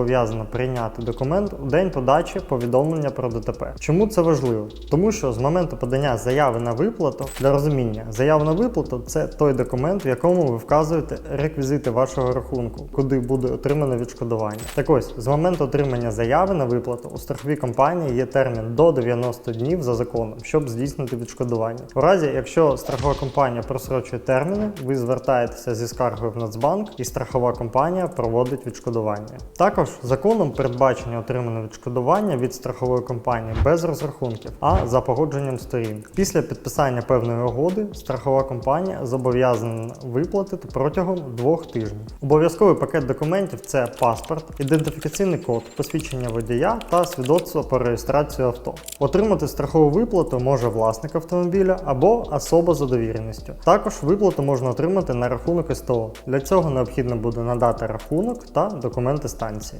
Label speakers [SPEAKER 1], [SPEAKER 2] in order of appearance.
[SPEAKER 1] зобов'язана прийняти документ у день подачі повідомлення про ДТП. Чому це важливо? Тому що з моменту подання заяви на виплату для розуміння, заява на виплату це той документ, в якому ви вказуєте реквізити вашого рахунку, куди буде отримано відшкодування. Так ось, з моменту отримання заяви на виплату у страховій компанії є термін до 90 днів за законом, щоб здійснити відшкодування. У разі, якщо страхова компанія просрочує терміни, ви звертаєтеся зі скаргою в Нацбанк, і страхова компанія проводить відшкодування. Також законом передбачення отримане відшкодування від страхової компанії без розрахунків, а за погодженням сторін. Після підписання певної угоди страхова компанія зобов'язана виплатити протягом двох тижнів. Обов'язковий пакет документів це паспорт, ідентифікаційний код, посвідчення водія та свідоцтво про реєстрацію авто. Отримати страхову виплату може власник автомобіля або особа за довіреністю. Також виплату можна отримати на рахунок СТО. Для цього необхідно буде надати рахунок та документи станції.